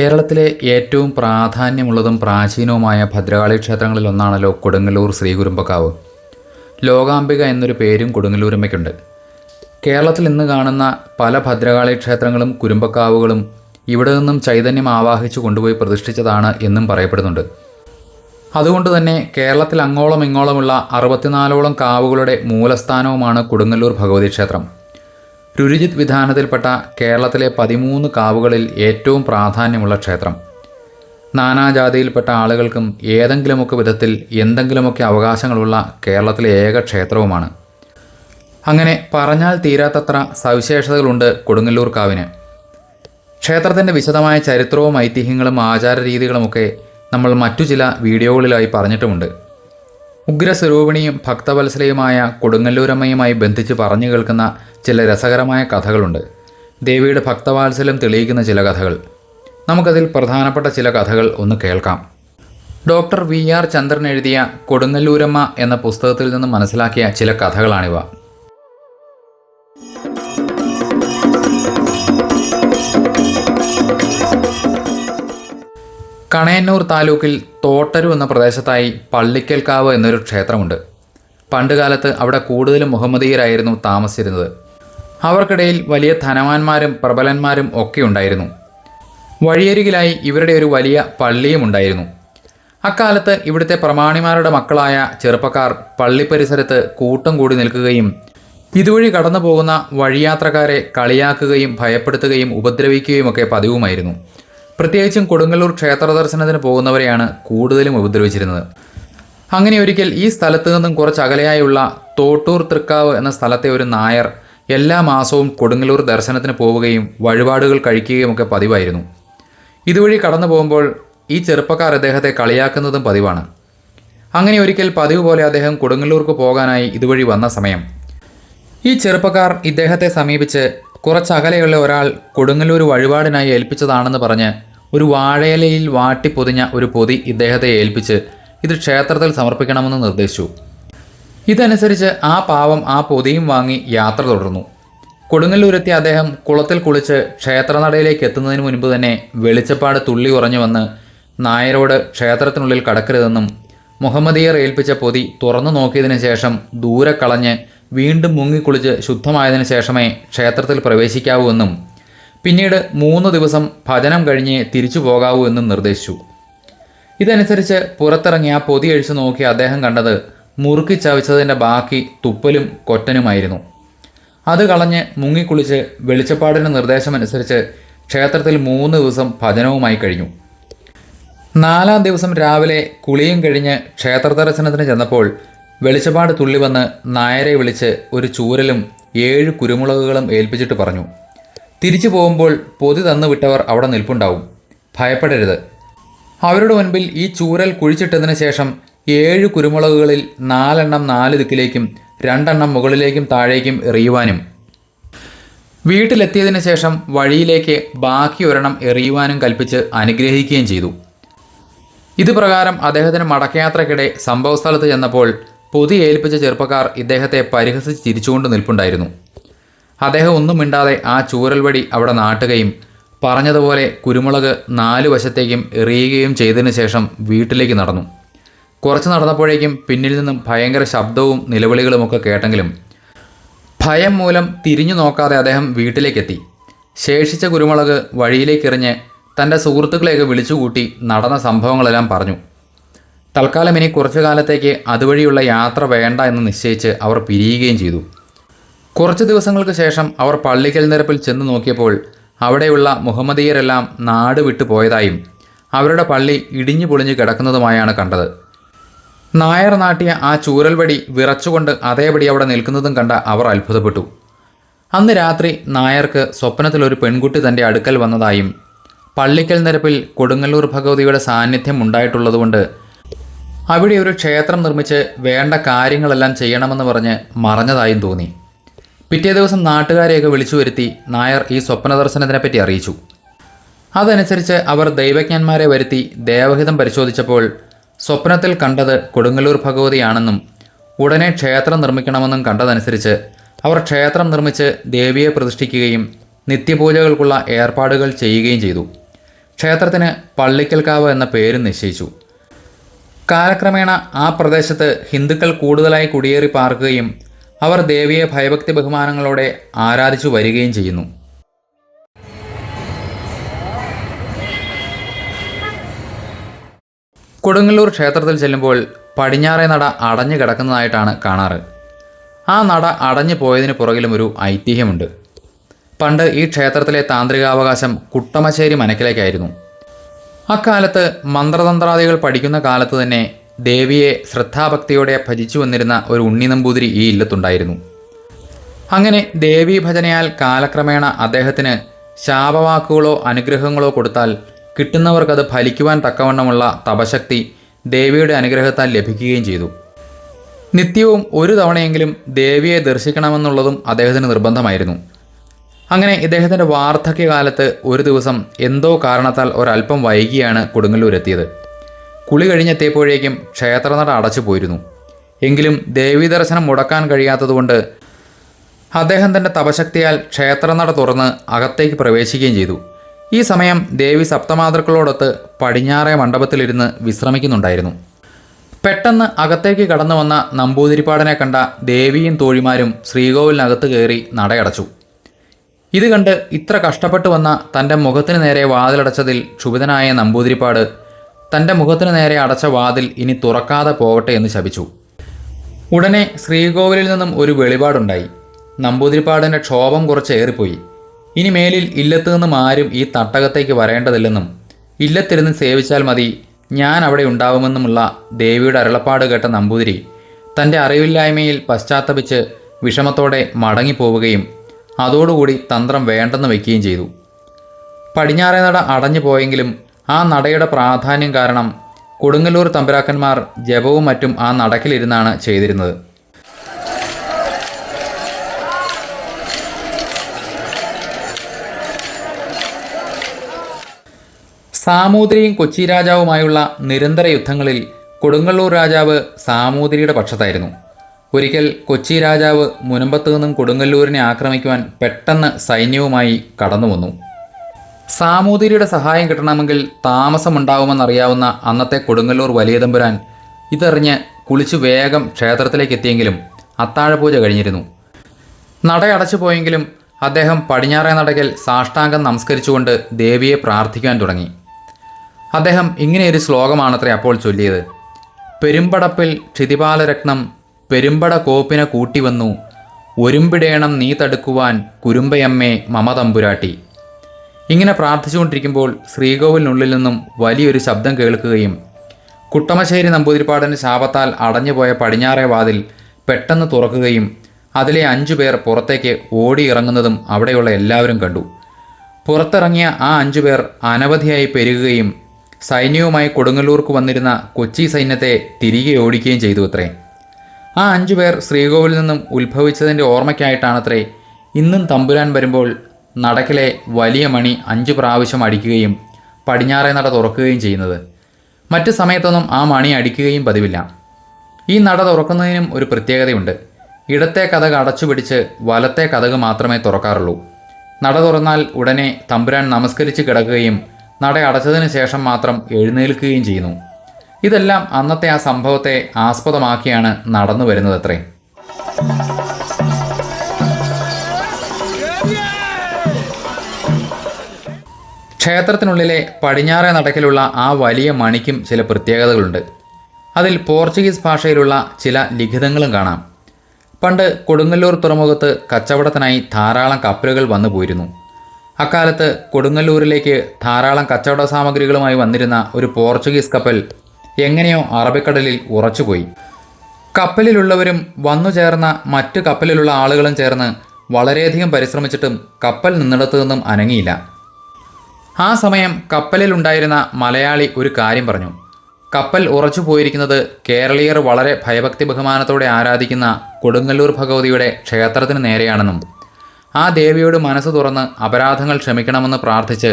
കേരളത്തിലെ ഏറ്റവും പ്രാധാന്യമുള്ളതും പ്രാചീനവുമായ ഭദ്രകാളി ക്ഷേത്രങ്ങളിൽ ഒന്നാണല്ലോ കൊടുങ്ങല്ലൂർ ശ്രീകുരുമ്പക്കാവ് ലോകാംബിക എന്നൊരു പേരും കൊടുങ്ങല്ലൂരമ്മയ്ക്കുണ്ട്. കേരളത്തിൽ ഇന്ന് കാണുന്ന പല ഭദ്രകാളി ക്ഷേത്രങ്ങളും കുരുമ്പക്കാവുകളും ഇവിടെ നിന്നും ചൈതന്യം ആവാഹിച്ചു കൊണ്ടുപോയി പ്രതിഷ്ഠിച്ചതാണ് എന്നും പറയപ്പെടുന്നുണ്ട്. അതുകൊണ്ട് തന്നെ കേരളത്തിൽ അങ്ങോളം ഇങ്ങോളമുള്ള അറുപത്തിനാലോളം കാവുകളുടെ മൂലസ്ഥാനവുമാണ് കൊടുങ്ങല്ലൂർ ഭഗവതി ക്ഷേത്രം. രുരുജിത് വിധാനത്തിൽപ്പെട്ട കേരളത്തിലെ പതിമൂന്ന് കാവുകളിൽ ഏറ്റവും പ്രാധാന്യമുള്ള ക്ഷേത്രം. നാനാജാതിയിൽപ്പെട്ട ആളുകൾക്കും ഏതെങ്കിലുമൊക്കെ വിധത്തിൽ എന്തെങ്കിലുമൊക്കെ അവകാശങ്ങളുള്ള കേരളത്തിലെ ഏക ക്ഷേത്രവുമാണ്. അങ്ങനെ പറഞ്ഞാൽ തീരാത്തത്ര സവിശേഷതകളുണ്ട് കൊടുങ്ങല്ലൂർ കാവിന് ക്ഷേത്രത്തിന്റെ വിശദമായ ചരിത്രവും ഐതിഹ്യങ്ങളും ആചാര രീതികളുമൊക്കെ നമ്മൾ മറ്റു ചില വീഡിയോകളിലായി പറഞ്ഞിട്ടുമുണ്ട്. ഉഗ്രസ്വരൂപിണിയും ഭക്തവത്സലയുമായ കൊടുങ്ങല്ലൂരമ്മയുമായി ബന്ധിച്ച് പറഞ്ഞു കേൾക്കുന്ന ചില രസകരമായ കഥകളുണ്ട്. ദേവിയുടെ ഭക്തവാത്സല്യം തെളിയിക്കുന്ന ചില കഥകൾ. നമുക്കതിൽ പ്രധാനപ്പെട്ട ചില കഥകൾ ഒന്ന് കേൾക്കാം. Doctor V. ആർ. ചന്ദ്രൻ എഴുതിയ കൊടുങ്ങല്ലൂരമ്മ എന്ന പുസ്തകത്തിൽ നിന്ന് മനസ്സിലാക്കിയ ചില കഥകളാണിവ. കണയന്നൂർ താലൂക്കിൽ തോട്ടരു എന്ന പ്രദേശത്തായി പള്ളിക്കൽക്കാവ് എന്നൊരു ക്ഷേത്രമുണ്ട്. പണ്ടുകാലത്ത് അവിടെ കൂടുതലും മുഹമ്മദീയരായിരുന്നു താമസിച്ചിരുന്നത്. അവർക്കിടയിൽ വലിയ ധനവാന്മാരും പ്രബലന്മാരും ഒക്കെ ഉണ്ടായിരുന്നു. വഴിയരികിലായി ഇവരുടെ ഒരു വലിയ പള്ളിയും ഉണ്ടായിരുന്നു. അക്കാലത്ത് ഇവിടുത്തെ പ്രമാണിമാരുടെ മക്കളായ ചെറുപ്പക്കാർ പള്ളി പരിസരത്ത് കൂട്ടം കൂടി നിൽക്കുകയും ഇതുവഴി കടന്നു പോകുന്ന വഴിയാത്രക്കാരെ കളിയാക്കുകയും ഭയപ്പെടുത്തുകയും ഉപദ്രവിക്കുകയും ഒക്കെ പതിവുമായിരുന്നു. പ്രത്യേകിച്ചും കൊടുങ്ങല്ലൂർ ക്ഷേത്ര ദർശനത്തിന് പോകുന്നവരെയാണ് കൂടുതലും ഉപദ്രവിച്ചിരുന്നത്. അങ്ങനെ ഒരിക്കൽ ഈ സ്ഥലത്ത് നിന്നും കുറച്ച് അകലെയായുള്ള തോട്ടൂർ തൃക്കാവ് എന്ന സ്ഥലത്തെ ഒരു നായർ എല്ലാ മാസവും കൊടുങ്ങല്ലൂർ ദർശനത്തിന് പോവുകയും വഴിപാടുകൾ കഴിക്കുകയും ഒക്കെ പതിവായിരുന്നു. ഇതുവഴി കടന്നു പോകുമ്പോൾ ഈ ചെറുപ്പക്കാർ അദ്ദേഹത്തെ കളിയാക്കുന്നതും പതിവാണ്. അങ്ങനെ ഒരിക്കൽ പതിവ് പോലെ അദ്ദേഹം കൊടുങ്ങല്ലൂർക്ക് പോകാനായി ഇതുവഴി വന്ന സമയം. ഈ ചെറുപ്പക്കാർ ഇദ്ദേഹത്തെ സമീപിച്ച് കുറച്ചകലെയുള്ള ഒരാൾ കൊടുങ്ങല്ലൂർ വഴിപാടിനായി ഏൽപ്പിച്ചതാണെന്ന് പറഞ്ഞ് ഒരു വാഴയിലയിൽ വാട്ടി പൊതിഞ്ഞ ഒരു പൊതി ഇദ്ദേഹത്തെ ഏൽപ്പിച്ച് ഇത് ക്ഷേത്രത്തിൽ സമർപ്പിക്കണമെന്ന് നിർദ്ദേശിച്ചു. ഇതനുസരിച്ച് ആ പാവം ആ പൊതിയും വാങ്ങി യാത്ര തുടർന്നു. കൊടുങ്ങല്ലൂരെത്തിയ അദ്ദേഹം കുളത്തിൽ കുളിച്ച് ക്ഷേത്രനടയിലേക്ക് എത്തുന്നതിന് മുൻപ് തന്നെ വെളിച്ചപ്പാട് തുള്ളി ഉറഞ്ഞു വന്ന് നായരോട് ക്ഷേത്രത്തിനുള്ളിൽ കടക്കരുതെന്നും മുഹമ്മദിയർ ഏൽപ്പിച്ച പൊതി തുറന്നു നോക്കിയതിനു ശേഷം ദൂരെ കളഞ്ഞ് വീണ്ടും മുങ്ങിക്കുളിച്ച് ശുദ്ധമായതിനു ശേഷമേ ക്ഷേത്രത്തിൽ പ്രവേശിക്കാവൂ എന്നും പിന്നീട് മൂന്ന് ദിവസം ഭജനം കഴിഞ്ഞ് തിരിച്ചു പോകാവൂ എന്നും നിർദ്ദേശിച്ചു. ഇതനുസരിച്ച് പുറത്തിറങ്ങി ആ പൊതി അഴിച്ചു നോക്കി അദ്ദേഹം കണ്ടത് മുറുക്കി ചവച്ചതിന്റെ ബാക്കി തുപ്പലും കൊറ്റനുമായിരുന്നു. അത് കളഞ്ഞ് മുങ്ങിക്കുളിച്ച് വെളിച്ചപ്പാടിന്റെ നിർദ്ദേശമനുസരിച്ച് ക്ഷേത്രത്തിൽ മൂന്ന് ദിവസം ഭജനവുമായി കഴിഞ്ഞു. നാലാം ദിവസം രാവിലെ കുളിയും കഴിഞ്ഞ് ക്ഷേത്ര ദർശനത്തിന് ചെന്നപ്പോൾ വെളിച്ചപ്പാട് തുള്ളി വന്ന് നായരെ വിളിച്ച് ഒരു ചൂരലും ഏഴ് കുരുമുളകുകളും ഏൽപ്പിച്ചിട്ട് പറഞ്ഞു. തിരിച്ചു പോകുമ്പോൾ പൊതി തന്നു വിട്ടവർ അവിടെ നിൽപ്പുണ്ടാവും. ഭയപ്പെടരുത്. അവരുടെ മുൻപിൽ ഈ ചൂരൽ കുഴിച്ചിട്ടതിന് ശേഷം ഏഴ് കുരുമുളകുകളിൽ നാലെണ്ണം നാല് ദിക്കിലേക്കും രണ്ടെണ്ണം മുകളിലേക്കും താഴേക്കും എറിയുവാനും. വീട്ടിലെത്തിയതിന് ശേഷം വഴിയിലേക്ക് ബാക്കി ഒരെണ്ണം എറിയുവാനും കൽപ്പിച്ച് അനുഗ്രഹിക്കുകയും ചെയ്തു. ഇത് പ്രകാരം അദ്ദേഹത്തിന് മടക്കയാത്രക്കിടെ സംഭവസ്ഥലത്ത് ചെന്നപ്പോൾ പൊതി ഏൽപ്പിച്ച ചെറുപ്പക്കാർ ഇദ്ദേഹത്തെ പരിഹസിച്ച് ചിരിച്ചുകൊണ്ട് നിൽപ്പുണ്ടായിരുന്നു. അദ്ദേഹം ഒന്നും മിണ്ടാതെ ആ ചൂരൽ വടി അവിടെ നാട്ടുകയും പറഞ്ഞതുപോലെ കുരുമുളക് നാല് വശത്തേക്കും എറിയുകയും ചെയ്തതിന് ശേഷം വീട്ടിലേക്ക് നടന്നു. കുറച്ച് നടന്നപ്പോഴേക്കും പിന്നിൽ നിന്നും ഭയങ്കര ശബ്ദവും നിലവിളികളുമൊക്കെ കേട്ടെങ്കിലും ഭയം മൂലം തിരിഞ്ഞു നോക്കാതെ അദ്ദേഹം വീട്ടിലേക്കെത്തി. ശേഷിച്ച കുരുമുളക് വഴിയിലേക്കെറിഞ്ഞ് തന്റെ സുഹൃത്തുക്കളെയൊക്കെ വിളിച്ചുകൂട്ടി നടന്ന സംഭവങ്ങളെല്ലാം പറഞ്ഞു. തൽക്കാലം ഇനി കുറച്ചു കാലത്തേക്ക് അതുവഴിയുള്ള യാത്ര വേണ്ട എന്ന് നിശ്ചയിച്ച് അവർ പിരിയുകയും ചെയ്തു. കുറച്ച് ദിവസങ്ങൾക്ക് ശേഷം അവർ പള്ളിക്കൽ നിരപ്പിൽ ചെന്ന് നോക്കിയപ്പോൾ അവിടെയുള്ള മുഹമ്മദീയരെല്ലാം നാട് വിട്ടു പോയതായും അവരുടെ പള്ളി ഇടിഞ്ഞു പൊളിഞ്ഞു കിടക്കുന്നതുമായാണ് കണ്ടത്. നായർ നാട്ടിയ ആ ചൂരൽവടി വിറച്ചുകൊണ്ട് അതേപടി അവിടെ നിൽക്കുന്നതും കണ്ട അവർ അത്ഭുതപ്പെട്ടു. അന്ന് രാത്രി നായർക്ക് സ്വപ്നത്തിൽ ഒരു പെൺകുട്ടി തന്റെ അടുക്കൽ വന്നതായും പള്ളിക്കൽ നിരപ്പിൽ കൊടുങ്ങല്ലൂർ ഭഗവതിയുടെ സാന്നിധ്യം ഉണ്ടായിട്ടുള്ളതുകൊണ്ട് അവിടെ ഒരു ക്ഷേത്രം നിർമ്മിച്ച് വേണ്ട കാര്യങ്ങളെല്ലാം ചെയ്യണമെന്ന് പറഞ്ഞ് മറഞ്ഞതായും തോന്നി. പിറ്റേ ദിവസം നാട്ടുകാരെയൊക്കെ വിളിച്ചു വരുത്തി നായർ ഈ സ്വപ്ന ദർശനത്തിനെപ്പറ്റി അറിയിച്ചു. അതനുസരിച്ച് അവർ ദൈവജ്ഞന്മാരെ വരുത്തി ദേവഹിതം പരിശോധിച്ചപ്പോൾ സ്വപ്നത്തിൽ കണ്ടത് കൊടുങ്ങല്ലൂർ ഭഗവതിയാണെന്നും ഉടനെ ക്ഷേത്രം നിർമ്മിക്കണമെന്നും കണ്ടതനുസരിച്ച് അവർ ക്ഷേത്രം നിർമ്മിച്ച് ദേവിയെ പ്രതിഷ്ഠിക്കുകയും നിത്യപൂജകൾക്കുള്ള ഏർപ്പാടുകൾ ചെയ്യുകയും ചെയ്തു. ക്ഷേത്രത്തിന് പള്ളിക്കൽക്കാവ് എന്ന പേര് നിശ്ചയിച്ചു. കാലക്രമേണ ആ പ്രദേശത്ത് ഹിന്ദുക്കൾ കൂടുതലായി കുടിയേറി പാർക്കുകയും അവർ ദേവിയെ ഭയഭക്തി ബഹുമാനങ്ങളോടെ ആരാധിച്ചു വരികയും ചെയ്യുന്നു. കൊടുങ്ങല്ലൂർ ക്ഷേത്രത്തിൽ ചെല്ലുമ്പോൾ പടിഞ്ഞാറേ നട അടഞ്ഞു കിടക്കുന്നതായിട്ടാണ് കാണാറ്. ആ നട അടഞ്ഞു പോയതിന് പുറകിലും ഒരു ഐതിഹ്യമുണ്ട്. പണ്ട് ഈ ക്ഷേത്രത്തിലെ താന്ത്രികാവകാശം കുട്ടമശ്ശേരി മനക്കിലേക്കായിരുന്നു. അക്കാലത്ത് മന്ത്രതന്ത്രാദികൾ പഠിക്കുന്ന കാലത്ത് തന്നെ ദേവിയെ ശ്രദ്ധാഭക്തിയോടെ ഭജിച്ചു വന്നിരുന്ന ഒരു ഉണ്ണി നമ്പൂതിരി ഈ ഇല്ലത്തുണ്ടായിരുന്നു. അങ്ങനെ ദേവി ഭജനയാൽ കാലക്രമേണ അദ്ദേഹത്തിന് ശാപവാക്കുകളോ അനുഗ്രഹങ്ങളോ കൊടുത്താൽ കിട്ടുന്നവർക്കത് ഫലിക്കുവാൻ തക്കവണ്ണമുള്ള തപശക്തി ദേവിയുടെ അനുഗ്രഹത്താൽ ലഭിക്കുകയും ചെയ്തു. നിത്യവും ഒരു തവണയെങ്കിലും ദേവിയെ ദർശിക്കണമെന്നുള്ളതും അദ്ദേഹത്തിന് നിർബന്ധമായിരുന്നു. അങ്ങനെ ഇദ്ദേഹത്തിന്റെ വാർദ്ധക്യകാലത്ത് ഒരു ദിവസം എന്തോ കാരണത്താൽ ഒരല്പം വൈകിയാണ് കൊടുങ്ങല്ലൂർ എത്തിയത് കുളി കഴിഞ്ഞെത്തിയപ്പോഴേക്കും ക്ഷേത്രനട അടച്ചു പോയിരുന്നു എങ്കിലും ദേവീ ദർശനം മുടക്കാൻ കഴിയാത്തതുകൊണ്ട് അദ്ദേഹം തന്റെ തപശക്തിയാൽ ക്ഷേത്രനട തുറന്ന് അകത്തേക്ക് പ്രവേശിക്കുകയും ചെയ്തു. ഈ സമയം ദേവി സപ്തമാതൃക്കളോടൊത്ത് പടിഞ്ഞാറേ മണ്ഡപത്തിലിരുന്ന് വിശ്രമിക്കുന്നുണ്ടായിരുന്നു. പെട്ടെന്ന് അകത്തേക്ക് കടന്നു വന്ന നമ്പൂതിരിപ്പാടനെ കണ്ട ദേവിയും തോഴിമാരും ശ്രീകോവിലിനകത്ത് കയറി നടയടച്ചു. ഇത് കണ്ട് ഇത്ര കഷ്ടപ്പെട്ടു വന്ന തന്റെ മുഖത്തിന് നേരെ വാതിലടച്ചതിൽ ക്ഷുഭിതനായ നമ്പൂതിരിപ്പാട് തന്റെ മുഖത്തിന് നേരെ അടച്ച വാതിൽ ഇനി തുറക്കാതെ പോകട്ടെ എന്ന് ശപിച്ചു. ഉടനെ ശ്രീകോവിലിൽ നിന്നും ഒരു വെളിപാടുണ്ടായി. നമ്പൂതിരിപ്പാടിന്റെ ക്ഷോഭം കുറച്ച് ഏറിപ്പോയി. ഇനി മേലിൽ ഇല്ലത്തു നിന്നും ആരും ഈ തട്ടകത്തേക്ക് വരേണ്ടതില്ലെന്നും ഇല്ലത്തിരുന്ന് സേവിച്ചാൽ മതി ഞാൻ അവിടെ ഉണ്ടാവുമെന്നുമുള്ള ദേവിയുടെ അരുളപ്പാട് കേട്ട നമ്പൂതിരി തന്റെ അറിവില്ലായ്മയിൽ പശ്ചാത്തപിച്ച് വിഷമത്തോടെ മടങ്ങിപ്പോവുകയും അതോടുകൂടി തന്ത്രം വേണ്ടെന്ന് വയ്ക്കുകയും ചെയ്തു. പടിഞ്ഞാറേ നട അടഞ്ഞു പോയെങ്കിലും ആ നടയുടെ പ്രാധാന്യം കാരണം കൊടുങ്ങല്ലൂർ തമ്പുരാക്കന്മാർ ജപവും മറ്റും ആ നടക്കിലിരുന്നാണ് ചെയ്തിരുന്നത്. സാമൂതിരിയും കൊച്ചി രാജാവുമായുള്ള നിരന്തര യുദ്ധങ്ങളിൽ കൊടുങ്ങല്ലൂർ രാജാവ് സാമൂതിരിയുടെ പക്ഷത്തായിരുന്നു. ഒരിക്കൽ കൊച്ചി രാജാവ് മുനമ്പത്തു നിന്നും കൊടുങ്ങല്ലൂരിനെ ആക്രമിക്കുവാൻ പെട്ടെന്ന് സൈന്യവുമായി കടന്നു വന്നു സാമൂതിരിയുടെ സഹായം കിട്ടണമെങ്കിൽ താമസമുണ്ടാവുമെന്നറിയാവുന്ന അന്നത്തെ കൊടുങ്ങല്ലൂർ വലിയ തമ്പുരാൻ ഇതറിഞ്ഞ് കുളിച്ചു വേഗം ക്ഷേത്രത്തിലേക്ക് എത്തിയെങ്കിലും അത്താഴപൂജ കഴിഞ്ഞിരുന്നു. നട അടച്ചു പോയെങ്കിലും അദ്ദേഹം പടിഞ്ഞാറേ നടകൽ സാഷ്ടാംഗം നമസ്കരിച്ചുകൊണ്ട് ദേവിയെ പ്രാർത്ഥിക്കാൻ തുടങ്ങി. അദ്ദേഹം ഇങ്ങനെയൊരു ശ്ലോകമാണത്രേ അപ്പോൾ ചൊല്ലിയത്. പെരുമ്പടപ്പിൽ ക്ഷിതിപാലരത്നം പെരുമ്പട കോപ്പിനെ കൂട്ടിവന്നു ഒരുമ്പിടേണം നീ തടുക്കുവാൻ കുരുമ്പയമ്മേ മമ തമ്പുരാട്ടി ഇങ്ങനെ പ്രാർത്ഥിച്ചുകൊണ്ടിരിക്കുമ്പോൾ ശ്രീകോവിലിനുള്ളിൽ നിന്നും വലിയൊരു ശബ്ദം കേൾക്കുകയും കുട്ടമശ്ശേരി നമ്പൂതിരിപ്പാടന്റെ ശാപത്താൽ അടഞ്ഞുപോയ പടിഞ്ഞാറേ വാതിൽ പെട്ടെന്ന് തുറക്കുകയും അതിലെ അഞ്ചു പേർ പുറത്തേക്ക് ഓടിയിറങ്ങുന്നതും അവിടെയുള്ള എല്ലാവരും കണ്ടു. പുറത്തിറങ്ങിയ ആ അഞ്ചു പേർ അനവധിയായി പെരുകുകയും സൈന്യവുമായി കൊടുങ്ങല്ലൂർക്ക് വന്നിരുന്ന കൊച്ചി സൈന്യത്തെ തിരികെ ഓടിക്കുകയും ചെയ്തു അത്രേ. ആ അഞ്ചു പേർ ശ്രീകോവിൽ നിന്നും ഉത്ഭവിച്ചതിന്റെ ഓർമ്മയ്ക്കായിട്ടാണത്രേ ഇന്നും തമ്പുരാൻ വരുമ്പോൾ നടക്കിലെ വലിയ മണി അഞ്ച് പ്രാവശ്യം അടിക്കുകയും പടിഞ്ഞാറേ നട തുറക്കുകയും ചെയ്യുന്നത്. മറ്റു സമയത്തൊന്നും ആ മണി അടിക്കുകയും പതിവില്ല. ഈ നട തുറക്കുന്നതിനും ഒരു പ്രത്യേകതയുണ്ട്. ഇടത്തെ കഥക് അടച്ചുപിടിച്ച് വലത്തെ കഥക് മാത്രമേ തുറക്കാറുള്ളൂ. നട തുറന്നാൽ ഉടനെ തമ്പുരാൻ നമസ്കരിച്ച് കിടക്കുകയും നട അടച്ചതിന് ശേഷം മാത്രം എഴുന്നേൽക്കുകയും ചെയ്യുന്നു. ഇതെല്ലാം അന്നത്തെ ആ സംഭവത്തെ ആസ്പദമാക്കിയാണ് നടന്നു വരുന്നതത്രേ ക്ഷേത്രത്തിനുള്ളിലെ പടിഞ്ഞാറേ നടക്കിലുള്ള ആ വലിയ മണിക്കും ചില പ്രത്യേകതകളുണ്ട്. അതിൽ പോർച്ചുഗീസ് ഭാഷയിലുള്ള ചില ലിഖിതങ്ങളും കാണാം. പണ്ട് കൊടുങ്ങല്ലൂർ തുറമുഖത്ത് കച്ചവടത്തിനായി ധാരാളം കപ്പലുകൾ വന്നു പോയിരുന്നു. അക്കാലത്ത് കൊടുങ്ങല്ലൂരിലേക്ക് ധാരാളം കച്ചവട സാമഗ്രികളുമായി വന്നിരുന്ന ഒരു പോർച്ചുഗീസ് കപ്പൽ എങ്ങനെയോ അറബിക്കടലിൽ ഉറച്ചുപോയി. കപ്പലിലുള്ളവരും വന്നു ചേർന്ന മറ്റു കപ്പലിലുള്ള ആളുകളും ചേർന്ന് വളരെയധികം പരിശ്രമിച്ചിട്ടും കപ്പൽ നിന്നിടത്തു നിന്നും അനങ്ങിയില്ല. ആ സമയം കപ്പലിലുണ്ടായിരുന്ന മലയാളി ഒരു കാര്യം പറഞ്ഞു. കപ്പൽ ഉറച്ചു പോയിരിക്കുന്നത് കേരളീയർ വളരെ ഭയഭക്തി ബഹുമാനത്തോടെ ആരാധിക്കുന്ന കൊടുങ്ങല്ലൂർ ഭഗവതിയുടെ ക്ഷേത്രത്തിന് നേരെയാണെന്നും ആ ദേവിയോട് മനസ്സ് തുറന്ന് അപരാധങ്ങൾ ക്ഷമിക്കണമെന്ന് പ്രാർത്ഥിച്ച്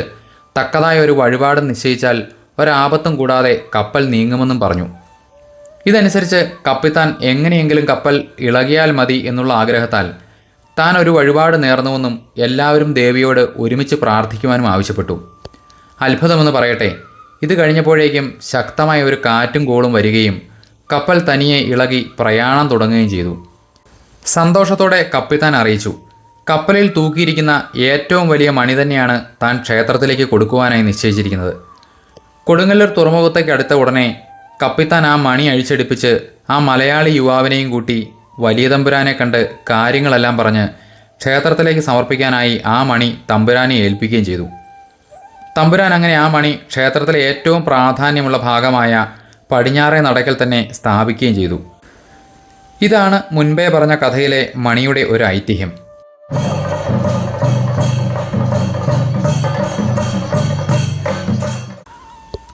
തക്കതായ ഒരു വഴിപാട് നിശ്ചയിച്ചാൽ ഒരാപത്തും കൂടാതെ കപ്പൽ നീങ്ങുമെന്നും പറഞ്ഞു. ഇതനുസരിച്ച് കപ്പിത്താൻ എങ്ങനെയെങ്കിലും കപ്പൽ ഇളകിയാൽ മതി എന്നുള്ള ആഗ്രഹത്താൽ താൻ ഒരു വഴിപാട് നേർന്നുവെന്നും എല്ലാവരും ദേവിയോട് ഒരുമിച്ച് പ്രാർത്ഥിക്കുവാനും ആവശ്യപ്പെട്ടു. അത്ഭുതമെന്ന് പറയട്ടെ. ഇത് കഴിഞ്ഞപ്പോഴേക്കും ശക്തമായ ഒരു കാറ്റും കോളും വരികയും കപ്പൽ തനിയെ ഇളകി പ്രയാണം തുടങ്ങുകയും ചെയ്തു. സന്തോഷത്തോടെ കപ്പിത്താൻ അറിയിച്ചു. കപ്പലിൽ തൂക്കിയിരിക്കുന്ന ഏറ്റവും വലിയ മണി തന്നെയാണ് താൻ ക്ഷേത്രത്തിലേക്ക് കൊടുക്കുവാനായി നിശ്ചയിച്ചിരിക്കുന്നത്. കൊടുങ്ങല്ലൂർ തുറമുഖത്തേക്ക് അടുത്ത ഉടനെ കപ്പിത്താൻ ആ മണി അഴിച്ചെടുപ്പിച്ച് ആ മലയാളി യുവാവിനെയും കൂട്ടി വലിയ തമ്പുരാനെ കണ്ട് കാര്യങ്ങളെല്ലാം പറഞ്ഞ് ക്ഷേത്രത്തിലേക്ക് സമർപ്പിക്കാനായി ആ മണി തമ്പുരാനെ ഏൽപ്പിക്കുകയും ചെയ്തു. തമ്പുരാൻ അങ്ങനെ ആ മണി ക്ഷേത്രത്തിലെ ഏറ്റവും പ്രാധാന്യമുള്ള ഭാഗമായ പടിഞ്ഞാറേ നടക്കൽ തന്നെ സ്ഥാപിക്കുകയും ചെയ്തു. ഇതാണ് മുൻപേ പറഞ്ഞ കഥയിലെ മണിയുടെ ഒരു ഐതിഹ്യം.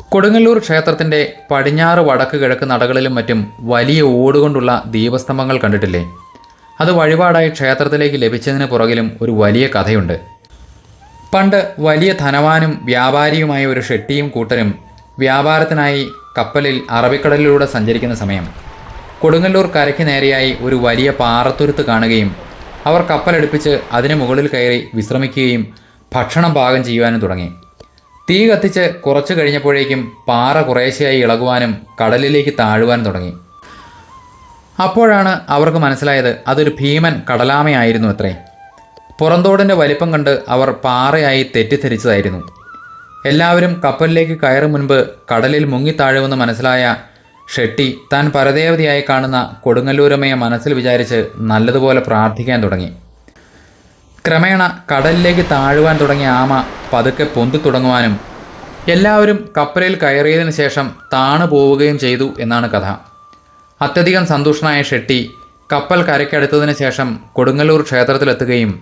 കൊടുങ്ങല്ലൂർ ക്ഷേത്രത്തിന്റെ പടിഞ്ഞാറ് വടക്ക് കിഴക്ക് നടകളിലും മറ്റും വലിയ ഓടുകൊണ്ടുള്ള ദീപസ്തംഭങ്ങൾ കണ്ടിട്ടില്ലേ? അത് വഴിപാടായി ക്ഷേത്രത്തിലേക്ക് ലഭിച്ചതിന് പുറകിലും ഒരു വലിയ കഥയുണ്ട്. പണ്ട് വലിയ ധനവാനും വ്യാപാരിയുമായ ഒരു ഷെട്ടിയും കൂട്ടരും വ്യാപാരത്തിനായി കപ്പലിൽ അറബിക്കടലിലൂടെ സഞ്ചരിക്കുന്ന സമയം. കൊടുങ്ങല്ലൂർ കരയ്ക്ക് നേരെയായി ഒരു വലിയ പാറത്തുരുത്ത് കാണുകയും അവർ കപ്പലെടുപ്പിച്ച് അതിന് മുകളിൽ കയറി വിശ്രമിക്കുകയും ഭക്ഷണം പാകം ചെയ്യുവാനും തുടങ്ങി. തീ കത്തിച്ച് കുറച്ചു കഴിഞ്ഞപ്പോഴേക്കും പാറ കുറേശ്ശെയായി ഇളകുവാനും കടലിലേക്ക് താഴുവാനും തുടങ്ങി. അപ്പോഴാണ് അവർക്ക് മനസ്സിലായത് അതൊരു ഭീമൻ കടലാമയായിരുന്നു അത്രേ. പുറന്തോടിന്റെ വലിപ്പം കണ്ട് അവർ പാറയായി തെറ്റിദ്ധരിച്ചതായിരുന്നു. എല്ലാവരും കപ്പലിലേക്ക് കയറും മുൻപ് കടലിൽ മുങ്ങിത്താഴുമെന്ന് മനസ്സിലായ ഷെട്ടി താൻ പരദേവതയായി കാണുന്ന കൊടുങ്ങല്ലൂരമ്മയെ മനസ്സിൽ വിചാരിച്ച് നല്ലതുപോലെ പ്രാർത്ഥിക്കാൻ തുടങ്ങി. ക്രമേണ കടലിലേക്ക് താഴുവാൻ തുടങ്ങിയ ആമ പതുക്കെ പൊന്തി തുടങ്ങുവാനും എല്ലാവരും കപ്പലിൽ കയറിയതിനു ശേഷം താണു പോവുകയും ചെയ്തു എന്നാണ് കഥ. അത്യധികം സന്തുഷ്ടനായ ഷെട്ടി കപ്പൽ കരയ്ക്കടുത്തതിന് ശേഷം കൊടുങ്ങല്ലൂർ ക്ഷേത്രത്തിലെത്തുകയും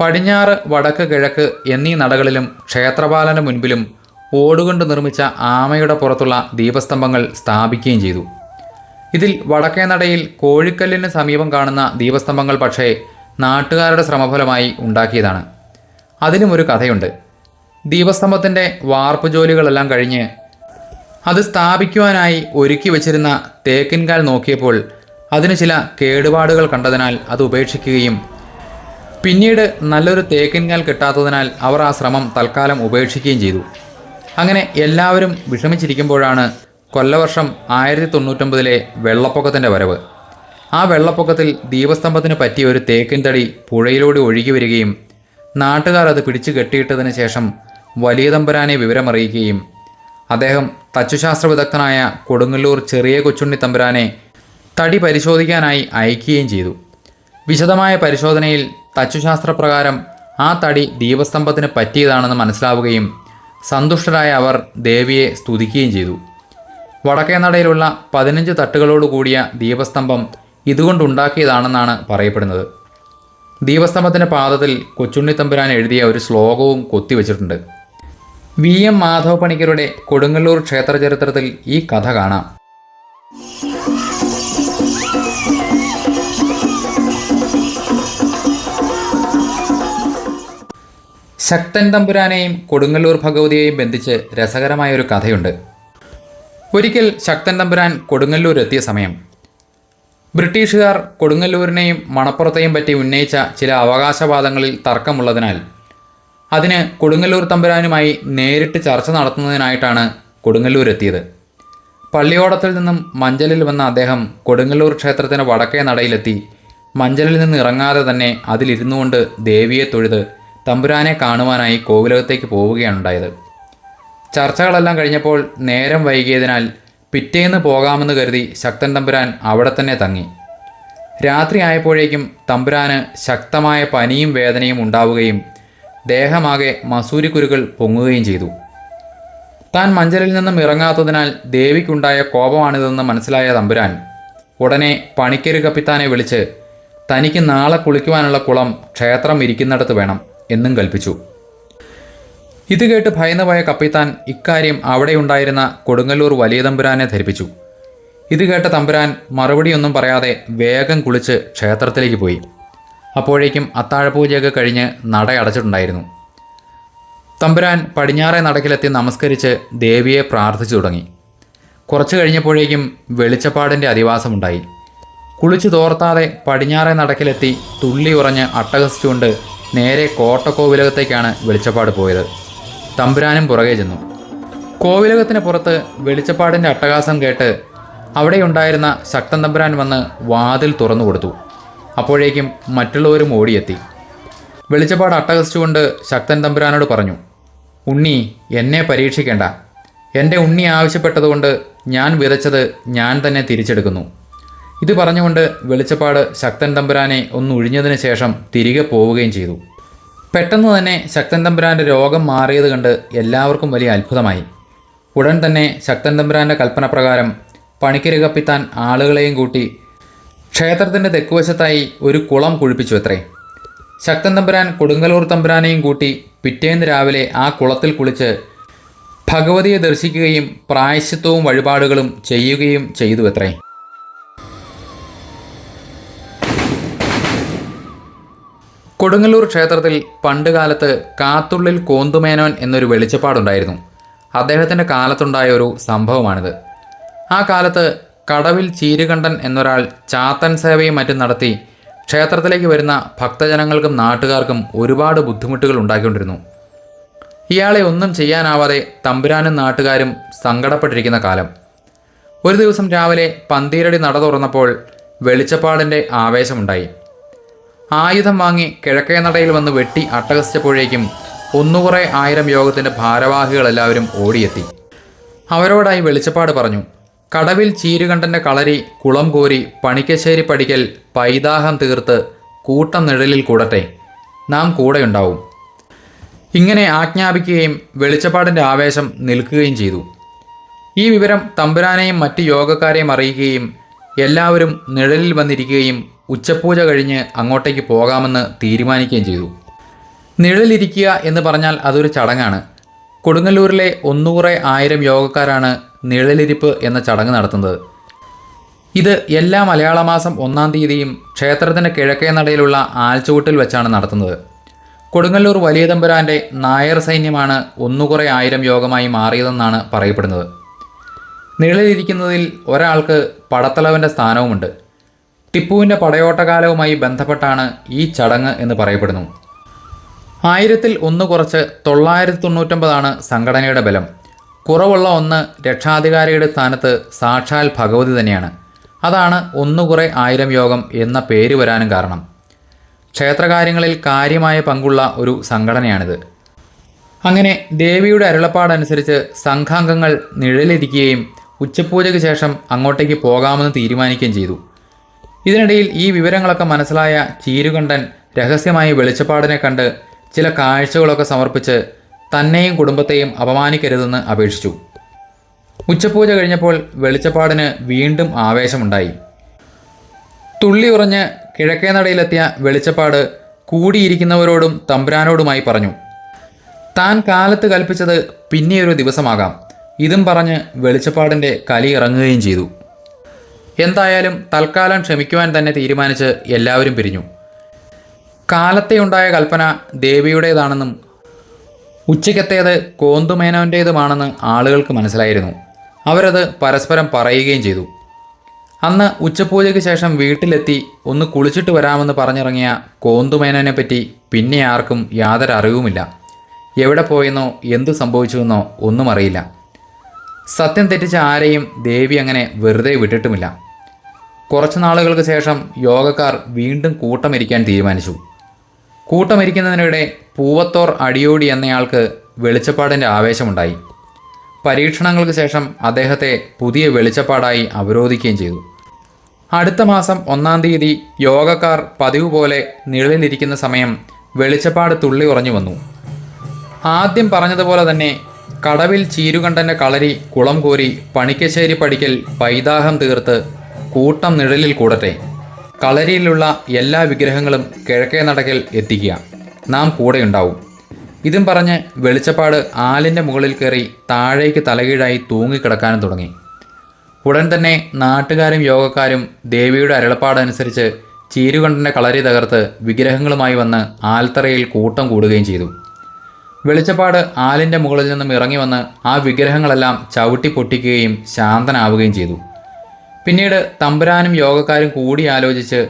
പടിഞ്ഞാറ് വടക്ക് കിഴക്ക് എന്നീ നടകളിലും ക്ഷേത്രപാലന് മുൻപിലും ഓടുകൊണ്ട് നിർമ്മിച്ച ആമയുടെ പുറത്തുള്ള ദീപസ്തംഭങ്ങൾ സ്ഥാപിക്കുകയും ചെയ്തു. ഇതിൽ വടക്കേ നടയിൽ കോഴിക്കല്ലിന് സമീപം കാണുന്ന ദീപസ്തംഭങ്ങൾ പക്ഷേ നാട്ടുകാരുടെ ശ്രമഫലമായി ഉണ്ടാക്കിയതാണ്. ഒരു കഥയുണ്ട്. ദീപസ്തംഭത്തിന്റെ വാർപ്പ് ജോലികളെല്ലാം കഴിഞ്ഞ് അത് സ്ഥാപിക്കുവാനായി ഒരുക്കി വച്ചിരുന്ന തേക്കിൻകാൽ നോക്കിയപ്പോൾ അതിന് ചില കേടുപാടുകൾ കണ്ടതിനാൽ അത് ഉപേക്ഷിക്കുകയും പിന്നീട് നല്ലൊരു തേക്കിൻകാൽ കിട്ടാത്തതിനാൽ അവർ ആ ശ്രമം തൽക്കാലം ഉപേക്ഷിക്കുകയും ചെയ്തു. അങ്ങനെ എല്ലാവരും വിഷമിച്ചിരിക്കുമ്പോഴാണ് കൊല്ലവർഷം ആയിരത്തി തൊണ്ണൂറ്റൊമ്പതിലെ വെള്ളപ്പൊക്കത്തിന്റെ വരവ്. ആ വെള്ളപ്പൊക്കത്തിൽ ദീപസ്തംഭത്തിന് പറ്റിയ ഒരു തേക്കിൻ തടി പുഴയിലൂടെ ഒഴുകി വരികയും നാട്ടുകാർ അത് പിടിച്ചു കെട്ടിയിട്ടതിന് ശേഷം വലിയ തമ്പുരാനെ വിവരമറിയിക്കുകയും അദ്ദേഹം തച്ചുശാസ്ത്ര വിദഗ്ധനായ കൊടുങ്ങല്ലൂർ ചെറിയ കൊച്ചുണ്ണി തമ്പുരാനെ തടി പരിശോധിക്കാനായി അയക്കുകയും ചെയ്തു. വിശദമായ പരിശോധനയിൽ തച്ചുശാസ്ത്രപ്രകാരം ആ തടി ദീപസ്തംഭത്തിന് പറ്റിയതാണെന്ന് മനസ്സിലാവുകയും സന്തുഷ്ടരായ അവർ ദേവിയെ സ്തുതിക്കുകയും ചെയ്തു. വടക്കേ നടയിലുള്ള പതിനഞ്ച് തട്ടുകളോട് കൂടിയ ദീപസ്തംഭം ഇതുകൊണ്ടുണ്ടാക്കിയതാണെന്നാണ് പറയപ്പെടുന്നത്. ദീപസ്തംഭത്തിന്റെ പാദത്തിൽ കൊച്ചുണ്ണി തമ്പുരാൻ എഴുതിയ ഒരു ശ്ലോകവും കൊത്തിവെച്ചിട്ടുണ്ട് വി എം മാധവ പണിക്കരുടെ കൊടുങ്ങല്ലൂർ ക്ഷേത്ര ചരിത്രത്തിൽ ഈ കഥ കാണാം. ശക്തൻ തമ്പുരാനെയും കൊടുങ്ങല്ലൂർ ഭഗവതിയെയും ബന്ധിച്ച് രസകരമായ ഒരു കഥയുണ്ട്. ഒരിക്കൽ ശക്തൻ തമ്പുരാൻ കൊടുങ്ങല്ലൂർ എത്തിയ സമയം. ബ്രിട്ടീഷുകാർ കൊടുങ്ങല്ലൂരിനെയും മണപ്പുറത്തെയും പറ്റി ഉന്നയിച്ച ചില അവകാശവാദങ്ങളിൽ തർക്കമുള്ളതിനാൽ അതിന് കൊടുങ്ങല്ലൂർ തമ്പുരാനുമായി നേരിട്ട് ചർച്ച നടത്തുന്നതിനായിട്ടാണ് കൊടുങ്ങല്ലൂർ എത്തിയത്. പള്ളിയോടത്തിൽ നിന്നും മഞ്ചലിൽ വന്ന അദ്ദേഹം കൊടുങ്ങല്ലൂർ ക്ഷേത്രത്തിന് വടക്കേ നടയിലെത്തി മഞ്ചലിൽ നിന്ന് ഇറങ്ങാതെ തന്നെ അതിലിരുന്നു കൊണ്ട് ദേവിയെ തൊഴുത് തമ്പുരാനെ കാണുവാനായി കോവിലകത്തേക്ക് പോവുകയാണുണ്ടായത്. ചർച്ചകളെല്ലാം കഴിഞ്ഞപ്പോൾ നേരം വൈകിയതിനാൽ പിറ്റേന്ന് പോകാമെന്ന് കരുതി ശക്തൻ തമ്പുരാൻ അവിടെ തന്നെ തങ്ങി. രാത്രി ആയപ്പോഴേക്കും തമ്പുരാന് ശക്തമായ പനിയും വേദനയും ഉണ്ടാവുകയും ദേഹമാകെ മസൂരിക്കുരുകൾ പൊങ്ങുകയും ചെയ്തു. താൻ മഞ്ചലിൽ നിന്നും ഇറങ്ങാത്തതിനാൽ ദേവിക്കുണ്ടായ കോപമാണിതെന്ന് മനസ്സിലായ തമ്പുരാൻ ഉടനെ പണിക്കര് കപ്പിത്താനെ വിളിച്ച് തനിക്ക് നാളെ കുളിക്കുവാനുള്ള കുളം ക്ഷേത്രം ഇരിക്കുന്നിടത്ത് വേണം. എന്നും കൽപ്പിച്ചു. ഇത് കേട്ട് ഭയന്നുപോയ കപ്പിത്താൻ ഇക്കാര്യം അവിടെയുണ്ടായിരുന്ന കൊടുങ്ങല്ലൂർ വലിയ തമ്പുരാനെ ധരിപ്പിച്ചു. ഇത് കേട്ട തമ്പുരാൻ മറുപടിയൊന്നും പറയാതെ വേഗം കുളിച്ച് ക്ഷേത്രത്തിലേക്ക് പോയി. അപ്പോഴേക്കും അത്താഴപൂജയൊക്കെ കഴിഞ്ഞ് നട അടച്ചിട്ടുണ്ടായിരുന്നു. തമ്പുരാൻ പടിഞ്ഞാറെ നടക്കിലെത്തി നമസ്കരിച്ച് ദേവിയെ പ്രാർത്ഥിച്ചു തുടങ്ങി. കുറച്ചു കഴിഞ്ഞപ്പോഴേക്കും വെളിച്ചപ്പാടിന്റെ അധിവാസമുണ്ടായി. കുളിച്ചു തോർത്താതെ പടിഞ്ഞാറെ നടക്കിലെത്തി തുള്ളി ഉറഞ്ഞ് അട്ടഹസിച്ചുകൊണ്ട് നേരെ കോട്ടക്കോവിലകത്തേക്കാണ് വെളിച്ചപ്പാട് പോയത്. തമ്പുരാനും പുറകെ ചെന്നു. കോവിലകത്തിന് പുറത്ത് വെളിച്ചപ്പാടിന്റെ അട്ടഹാസം കേട്ട് അവിടെയുണ്ടായിരുന്ന ശക്തൻ തമ്പുരാൻ വന്ന് വാതിൽ തുറന്നു കൊടുത്തു. അപ്പോഴേക്കും മറ്റുള്ളവരും ഓടിയെത്തി. വെളിച്ചപ്പാട് അട്ടഹസിച്ചുകൊണ്ട് ശക്തൻ തമ്പുരാനോട് പറഞ്ഞു ഉണ്ണി എന്നെ പരീക്ഷിക്കേണ്ട. എന്റെ ഉണ്ണി ആവശ്യപ്പെട്ടതുകൊണ്ട് ഞാൻ വിതച്ചത് ഞാൻ തന്നെ തിരിച്ചെടുക്കുന്നു. ഇത് പറഞ്ഞുകൊണ്ട് വെളിച്ചപ്പാട് ശക്തൻ തമ്പുരാനെ ഒന്ന് ഒഴിഞ്ഞതിന് ശേഷം തിരികെ പോവുകയും ചെയ്തു. പെട്ടെന്ന് തന്നെ ശക്തൻ തമ്പുരാന്റെ രോഗം മാറിയത് കണ്ട് എല്ലാവർക്കും വലിയ അത്ഭുതമായി. ഉടൻ തന്നെ ശക്തൻ തമ്പുരാന്റെ കൽപ്പന പ്രകാരം പണിക്കര് കപ്പിത്താൻ ആളുകളെയും കൂട്ടി ക്ഷേത്രത്തിന്റെ തെക്കുവശത്തായി ഒരു കുളം കുഴിപ്പിച്ചു അത്രേ. ശക്തൻ തമ്പുരാൻ കൊടുങ്ങല്ലൂർ തമ്പുരാനെയും കൂട്ടി പിറ്റേന്ന് രാവിലെ ആ കുളത്തിൽ കുളിച്ച് ഭഗവതിയെ ദർശിക്കുകയും പ്രായശ്ചിത്വവും വഴിപാടുകളും ചെയ്യുകയും ചെയ്തു കൊടുങ്ങല്ലൂർ ക്ഷേത്രത്തിൽ പണ്ടുകാലത്ത് കാത്തുള്ളിൽ കോന്തുമേനോൻ എന്നൊരു വെളിച്ചപ്പാടുണ്ടായിരുന്നു. അദ്ദേഹത്തിന്റെ കാലത്തുണ്ടായ ഒരു സംഭവമാണിത്. ആ കാലത്ത് കടവിൽ ചീരുകണ്ഠൻ എന്നൊരാൾ ചാത്തൻ സേവയും മറ്റും നടത്തി ക്ഷേത്രത്തിലേക്ക് വരുന്ന ഭക്തജനങ്ങൾക്കും നാട്ടുകാർക്കും ഒരുപാട് ബുദ്ധിമുട്ടുകൾ ഉണ്ടാക്കിക്കൊണ്ടിരുന്നു. ഇയാളെ ഒന്നും ചെയ്യാനാവാതെ തമ്പുരാനും നാട്ടുകാരും സങ്കടപ്പെട്ടിരിക്കുന്ന കാലം. ഒരു ദിവസം രാവിലെ പന്തീരടി നട തുറന്നപ്പോൾ വെളിച്ചപ്പാടിന്റെ ആവേശമുണ്ടായി. ആയുധം വാങ്ങി കിഴക്കേ നടയിൽ വന്ന് വെട്ടി അട്ടഹസിച്ചപ്പോഴേക്കും ഒന്നുകുറെ ആയിരം യോഗത്തിന്റെ ഭാരവാഹികളെല്ലാവരും ഓടിയെത്തി. അവരോടായി വെളിച്ചപ്പാട് പറഞ്ഞു കടവിൽ ചീരുകണ്ഠന്റെ കളരി കുളം കോരി പണിക്കശ്ശേരി പടിക്കൽ പൈതാഹം തീർത്ത് കൂട്ടം നിഴലിൽ കൂടട്ടെ നാം കൂടെയുണ്ടാവും ഇങ്ങനെ ആജ്ഞാപിക്കുകയും വെളിച്ചപ്പാടിന്റെ ആവേശം നിൽക്കുകയും ചെയ്തു. ഈ വിവരം തമ്പുരാനെയും മറ്റ് യോഗക്കാരെയും അറിയിക്കുകയും എല്ലാവരും നിഴലിൽ വന്നിരിക്കുകയും ഉച്ചപൂജ കഴിഞ്ഞ് അങ്ങോട്ടേക്ക് പോകാമെന്ന് തീരുമാനിക്കുകയും ചെയ്തു. നിഴലിരിക്കുക എന്ന് പറഞ്ഞാൽ അതൊരു ചടങ്ങാണ്. കൊടുങ്ങല്ലൂരിലെ ഒന്നൂറെ ആയിരം യോഗക്കാരാണ് നിഴലിരിപ്പ് എന്ന ചടങ്ങ് നടത്തുന്നത്. ഇത് എല്ലാ മലയാള മാസം ഒന്നാം തീയതിയും ക്ഷേത്രത്തിന്റെ കിഴക്കേ നടയിലുള്ള ആൽച്ചുവട്ടിൽ വെച്ചാണ് നടത്തുന്നത്. കൊടുങ്ങല്ലൂർ വലിയ തമ്പുരാന്റെ നായർ സൈന്യമാണ് ഒന്നുകുറെ ആയിരം യോഗമായി മാറിയതെന്നാണ് പറയപ്പെടുന്നത്. നിഴലിരിക്കുന്നതിൽ ഒരാൾക്ക് പടത്തലവന്റെ സ്ഥാനവുമുണ്ട്. ടിപ്പുവിന്റെ പടയോട്ടകാലവുമായി ബന്ധപ്പെട്ടാണ് ഈ ചടങ്ങ് എന്ന് പറയപ്പെടുന്നു. ആയിരത്തിൽ ഒന്ന് കുറച്ച് തൊള്ളായിരത്തി തൊണ്ണൂറ്റൊമ്പതാണ് സംഘടനയുടെ ബലം. കുറവുള്ള ഒന്ന് രക്ഷാധികാരിയുടെ സ്ഥാനത്ത് സാക്ഷാൽ ഭഗവതി തന്നെയാണ്. അതാണ് ഒന്നുകുറെ ആയിരം യോഗം എന്ന പേര് വരാനും കാരണം. ക്ഷേത്രകാര്യങ്ങളിൽ കാര്യമായ പങ്കുള്ള ഒരു സംഘടനയാണിത്. അങ്ങനെ ദേവിയുടെ അരുളപ്പാടനുസരിച്ച് സംഘാംഗങ്ങൾ നിഴലിരിക്കുകയും ഉച്ചപൂജയ്ക്ക് ശേഷം അങ്ങോട്ടേക്ക് പോകാമെന്ന് തീരുമാനിക്കുകയും ചെയ്തു. ഇതിനിടയിൽ ഈ വിവരങ്ങളൊക്കെ മനസ്സിലായ ചീരുകണ്ഠൻ രഹസ്യമായി വെളിച്ചപ്പാടിനെ കണ്ട് ചില കാഴ്ചകളൊക്കെ സമർപ്പിച്ച് തന്നെയും കുടുംബത്തെയും അപമാനിക്കരുതെന്ന് അപേക്ഷിച്ചു. ഉച്ചപൂജ കഴിഞ്ഞപ്പോൾ വെളിച്ചപ്പാടിന് വീണ്ടും ആവേശമുണ്ടായി. തുള്ളി ഉറഞ്ഞ് കിഴക്കേ നടയിലെത്തിയ വെളിച്ചപ്പാട് കൂടിയിരിക്കുന്നവരോടും തമ്പുരാനോടുമായി പറഞ്ഞു. താൻ കാലത്ത് കൽപ്പിച്ചത് പിന്നെയൊരു ദിവസമാകാം. ഇതും പറഞ്ഞ് വെളിച്ചപ്പാടിന്റെ കലി ഇറങ്ങുകയും ചെയ്തു. എന്തായാലും തൽക്കാലം ക്ഷമിക്കുവാൻ തന്നെ തീരുമാനിച്ച് എല്ലാവരും പിരിഞ്ഞു. കാലത്തെ ഉണ്ടായ കൽപ്പന ദേവിയുടേതാണെന്നും ഉച്ചയ്ക്കത്തേത് കോന്തുമേനോന്റേതുമാണെന്ന് ആളുകൾക്ക് മനസ്സിലായിരുന്നു. അവരത് പരസ്പരം പറയുകയും ചെയ്തു. അന്ന് ഉച്ചപൂജയ്ക്ക് ശേഷം വീട്ടിലെത്തി ഒന്ന് കുളിച്ചിട്ട് വരാമെന്ന് പറഞ്ഞിറങ്ങിയ കോന്തുമേനോനെ പറ്റി പിന്നെ ആർക്കും യാതൊരു അറിവുമില്ല. എവിടെ പോയെന്നോ എന്തു സംഭവിച്ചുവെന്നോ ഒന്നും അറിയില്ല. സത്യം തെറ്റിച്ച ആരെയും ദേവി അങ്ങനെ വെറുതെ വിട്ടിട്ടുമില്ല. കുറച്ച് നാളുകൾക്ക് ശേഷം യോഗക്കാർ വീണ്ടും കൂട്ടമിരിക്കാൻ തീരുമാനിച്ചു. കൂട്ടമിരിക്കുന്നതിനിടെ പൂവത്തോർ അടിയോടി എന്നയാൾക്ക് വെളിച്ചപ്പാടിന്റെ ആവേശമുണ്ടായി. പരീക്ഷണങ്ങൾക്ക് ശേഷം അദ്ദേഹത്തെ പുതിയ വെളിച്ചപ്പാടായി അവരോധിക്കുകയും ചെയ്തു. അടുത്ത മാസം ഒന്നാം തീയതി യോഗക്കാർ പതിവ് പോലെ നിഴലിലിരിക്കുന്ന സമയം വെളിച്ചപ്പാട് തുള്ളി ഉറഞ്ഞു വന്നു. ആദ്യം പറഞ്ഞതുപോലെ തന്നെ കടവിൽ ചീരുകണ്ഠന്റെ കളരി കുളം കോരി പണിക്കശ്ശേരി പടിക്കൽ പൈതാഹം തീർത്ത് കൂട്ടം നിഴലിൽ കൂടട്ടെ. കളരിയിലുള്ള എല്ലാ വിഗ്രഹങ്ങളും കിഴക്കേ നടക്കൽ എത്തിക്കുക. നാം കൂടെയുണ്ടാവും ഇതും പറഞ്ഞ് വെളിച്ചപ്പാട് ആലിന്റെ മുകളിൽ കയറി താഴേക്ക് തലകീഴായി തൂങ്ങിക്കിടക്കാനും തുടങ്ങി. ഉടൻ തന്നെ നാട്ടുകാരും യോഗക്കാരും ദേവിയുടെ അരുളപ്പാടനുസരിച്ച് ചീരുകണ്ഠന്റെ കളരി തകർത്ത് വിഗ്രഹങ്ങളുമായി വന്ന് ആൽത്തറയിൽ കൂട്ടം കൂടുകയും ചെയ്തു. വെളിച്ചപ്പാട് ആലിന്റെ മുകളിൽ നിന്നും ഇറങ്ങി വന്ന് ആ വിഗ്രഹങ്ങളെല്ലാം ചവിട്ടി പൊട്ടിക്കുകയും ശാന്തനാവുകയും ചെയ്തു. പിന്നീട് തമ്പുരാനും യോഗക്കാരും കൂടി ആലോചിച്ച്